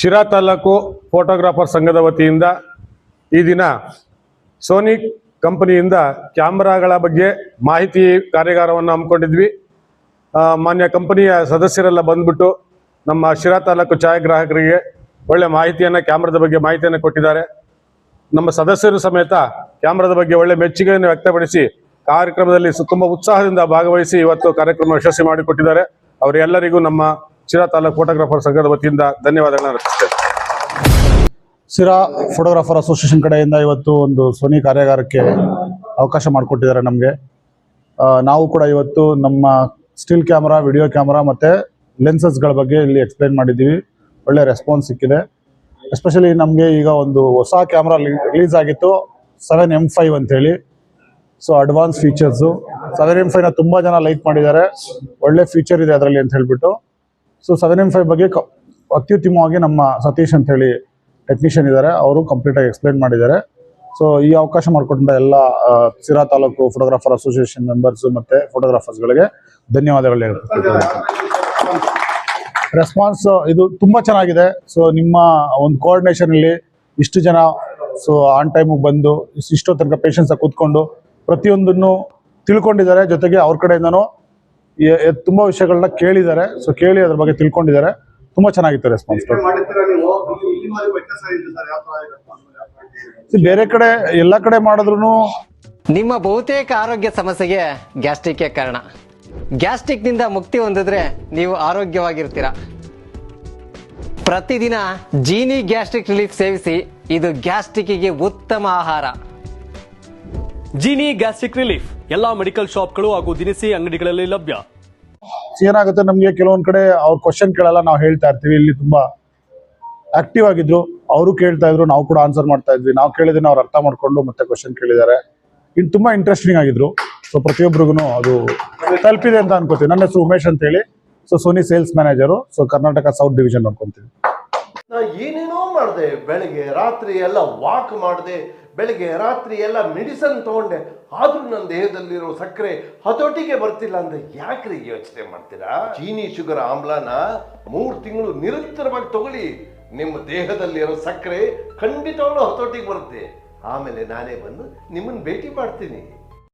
Sira taluk photographer ಸಂಘದ ವತಿಯಿಂದ ಈ ದಿನ ಸೋನಿ ಕಂಪನಿಯಿಂದ ಕ್ಯಾಮ್ರಾಗಳ ಬಗ್ಗೆ ಮಾಹಿತಿ ಕಾರ್ಯಾಗಾರವನ್ನು ಹಮ್ಮಿಕೊಂಡಿದ್ವಿ. ಮಾನ್ಯ ಕಂಪನಿಯ ಸದಸ್ಯರೆಲ್ಲ ಬಂದ್ಬಿಟ್ಟು ನಮ್ಮ ಶಿರಾ ತಾಲೂಕು ಛಾಯಾಗ್ರಾಹಕರಿಗೆ ಒಳ್ಳೆ ಮಾಹಿತಿಯನ್ನು, ಕ್ಯಾಮ್ರಾದ ಬಗ್ಗೆ ಮಾಹಿತಿಯನ್ನು ಕೊಟ್ಟಿದ್ದಾರೆ. ನಮ್ಮ ಸದಸ್ಯರು ಸಮೇತ ಕ್ಯಾಮ್ರಾದ ಬಗ್ಗೆ ಒಳ್ಳೆ ಮೆಚ್ಚುಗೆಯನ್ನು ವ್ಯಕ್ತಪಡಿಸಿ ಕಾರ್ಯಕ್ರಮದಲ್ಲಿ ತುಂಬ ಉತ್ಸಾಹದಿಂದ ಭಾಗವಹಿಸಿ ಇವತ್ತು ಕಾರ್ಯಕ್ರಮ ಯಶಸ್ವಿ ಮಾಡಿಕೊಟ್ಟಿದ್ದಾರೆ. ಅವರೆಲ್ಲರಿಗೂ ನಮ್ಮ ಶಿರಾ ತಾಲೂಕು ಫೋಟೋಗ್ರಾಫರ್ ಸಂಘದ ವತಿಯಿಂದ ಧನ್ಯವಾದಗಳನ್ನು ಅರ್ಪಿಸ್ತೇನೆ. ಶಿರಾ ಫೋಟೋಗ್ರಾಫರ್ ಅಸೋಸಿಯೇಷನ್ ಕಡೆಯಿಂದ ಇವತ್ತು ಒಂದು ಸೋನಿ ಕಾರ್ಯಾಗಾರಕ್ಕೆ ಅವಕಾಶ ಮಾಡಿಕೊಟ್ಟಿದ್ದಾರೆ ನಮಗೆ. ನಾವು ಕೂಡ ಇವತ್ತು ನಮ್ಮ ಸ್ಟಿಲ್ ಕ್ಯಾಮ್ರಾ, ವಿಡಿಯೋ ಕ್ಯಾಮ್ರಾ ಮತ್ತು ಲೆನ್ಸಸ್ಗಳ ಬಗ್ಗೆ ಇಲ್ಲಿ ಎಕ್ಸ್ಪ್ಲೈನ್ ಮಾಡಿದ್ದೀವಿ. ಒಳ್ಳೆ ರೆಸ್ಪಾನ್ಸ್ ಸಿಕ್ಕಿದೆ. ಎಸ್ಪೆಷಲಿ ನಮಗೆ ಈಗ ಒಂದು ಹೊಸ ಕ್ಯಾಮ್ರಾ ರಿಲೀಸ್ ಆಗಿತ್ತು ಸೆವೆನ್ ಎಂ ಫೈವ್ ಅಂತೇಳಿ. So advance features. Seven M ಫೈವ್ನ ತುಂಬ ಜನ ಲೈಕ್ ಮಾಡಿದ್ದಾರೆ. ಒಳ್ಳೆ ಫೀಚರ್ ಇದೆ ಅದರಲ್ಲಿ ಅಂತ ಹೇಳ್ಬಿಟ್ಟು. ಸೊ ಸೆವೆನ್ ಎಂ ಫೈವ್ ಬಗ್ಗೆ ಅತ್ಯುತ್ತಮವಾಗಿ ನಮ್ಮ ಸತೀಶ್ ಅಂತ ಹೇಳಿ ಟೆಕ್ನಿಷಿಯನ್ ಇದ್ದಾರೆ ಅವರು ಕಂಪ್ಲೀಟ್ ಆಗಿ ಎಕ್ಸ್ಪ್ಲೈನ್ ಮಾಡಿದ್ದಾರೆ. ಸೊ ಈ ಅವಕಾಶ ಮಾಡಿಕೊಟ್ಟ ಎಲ್ಲ Sira taluk photographer association members ಮತ್ತೆ ಫೋಟೋಗ್ರಾಫರ್ಸ್ಗಳಿಗೆ ಧನ್ಯವಾದಗಳು ಹೇಳ್ತಾರೆ ರೆಸ್ಪಾನ್ಸ್ ಇದು ತುಂಬಾ ಚೆನ್ನಾಗಿದೆ. ಸೊ ನಿಮ್ಮ ಒಂದು ಕೋಆರ್ಡಿನೇಷನ್ ಅಲ್ಲಿ ಇಷ್ಟು ಜನ ಸೊ ಆನ್ ಟೈಮಿಗೆ ಬಂದು, ಇಷ್ಟು- ತನಕ ಪೇಷನ್ಸ್ ಕೂತ್ಕೊಂಡು ಪ್ರತಿಯೊಂದನ್ನು ತಿಳ್ಕೊಂಡಿದ್ದಾರೆ. ಜೊತೆಗೆ ಅವ್ರ ಕಡೆಯಿಂದನೂ ತುಂಬಾ ವಿಷಯಗಳನ್ನ ಕೇಳಿದ್ದಾರೆ. ಸೊ ಕೇಳಿ ಅದ್ರ ಬಗ್ಗೆ ತಿಳ್ಕೊಂಡಿದ್ದಾರೆ. ತುಂಬಾ ಚೆನ್ನಾಗಿತ್ತು ರೆಸ್ಪಾನ್ಸ್ ಮಾಡಿರ್ತೀರ ನೀವು? ಇಲ್ಲಿ ಮಾಡಿ ವ್ಯತ್ಯಾಸ ಇದೆ ಸರ್ ಯಾವ ತರ ಇದೆ ಬೇರೆ ಕಡೆ ಎಲ್ಲ ಕಡೆ ಮಾಡಿದ್ರು ನಿಮ್ಮ ಬಹುತೇಕ ಆರೋಗ್ಯ ಸಮಸ್ಯೆಗೆ ಗ್ಯಾಸ್ಟ್ರಿಕ್ ಕಾರಣ. ಗ್ಯಾಸ್ಟ್ರಿಕ್ನಿಂದ ಮುಕ್ತಿ ಹೊಂದಿದ್ರೆ ನೀವು ಆರೋಗ್ಯವಾಗಿರ್ತೀರ. ಪ್ರತಿದಿನ ಜೀನಿ ಗ್ಯಾಸ್ಟ್ರಿಕ್ ರಿಲೀಫ್ ಸೇವಿಸಿ ಇದು ಗ್ಯಾಸ್ಟ್ರಿಕ್ಗೆ ಉತ್ತಮ ಆಹಾರ. ಜೀನಿ ಗ್ಯಾಸ್ಟ್ರಿಕ್ ರಿಲೀಫ್ ಎಲ್ಲಾ ಮೆಡಿಕಲ್ ಶಾಪ್ಗಳು ಹಾಗೂ ದಿನಸಿ ಅಂಗಡಿಗಳಲ್ಲಿ ಲಭ್ಯ. ಏನಾಗುತ್ತೆ ನಮಗೆ? ಕೆಲವೊಂದು ಕಡೆ ಅವ್ರ ಕ್ವಶನ್ ಕೇಳಲ್ಲ, ನಾವು ಹೇಳ್ತಾ ಇರ್ತೀವಿ. ಇಲ್ಲಿ ತುಂಬಾ ಆಕ್ಟಿವ್ ಆಗಿದ್ರು. ಅವರು ಕೇಳ್ತಾ ಇದ್ರು, ನಾವು ಕೂಡ ಆನ್ಸರ್ ಮಾಡ್ತಾ ಇದ್ವಿ. ನಾವು ಕೇಳಿದ್ರೆ ಅವ್ರು ಅರ್ಥ ಮಾಡ್ಕೊಂಡು ಮತ್ತೆ ಕ್ವಶನ್ ಕೇಳಿದ್ದಾರೆ. ಇನ್ ತುಂಬಾ ಇಂಟ್ರೆಸ್ಟಿಂಗ್ ಆಗಿದ್ರು. ಸೊ ಪ್ರತಿಯೊಬ್ಬರಿಗೂ ಅದು ತಲುಪಿದೆ ಅಂತ ಅನ್ಕೋತೀವಿ ನನ್ನ ಹೆಸರು ಉಮೇಶ್ ಅಂತ ಹೇಳಿ so Sony sales manager so Karnataka south division ನೋಡ್ಕೊಂತೀವಿ. ಏನೇನೋ ಮಾಡಿದೆ ಬೆಳಗ್ಗೆ, ರಾತ್ರಿ ಎಲ್ಲ ವಾಕ್ ಮಾಡಿದೆ. ಬೆಳಗ್ಗೆ ರಾತ್ರಿ ಎಲ್ಲ ಮೆಡಿಸನ್ ತಗೊಂಡೆ. ಆದರೂ ನನ್ನ ದೇಹದಲ್ಲಿರೋ ಸಕ್ಕರೆ ಹತೋಟಿಗೆ ಬರ್ತಿಲ್ಲ ಅಂತ ಯಾಕ್ರಿ ಯೋಚನೆ ಮಾಡ್ತೀರಾ? ಚೀನಿ ಶುಗರ್ ಆಮ್ಲಾನ ಮೂರು ತಿಂಗಳು ನಿರಂತರವಾಗಿ ತಗೊಳ್ಳಿ. ನಿಮ್ಮ ದೇಹದಲ್ಲಿರೋ ಸಕ್ಕರೆ ಖಂಡಿತವಾಗ್ಲೂ ಹತೋಟಿಗೆ ಬರುತ್ತೆ. ಆಮೇಲೆ ನಾನೇ ಬಂದು ನಿಮ್ಮನ್ನು ಭೇಟಿ ಮಾಡ್ತೀನಿ.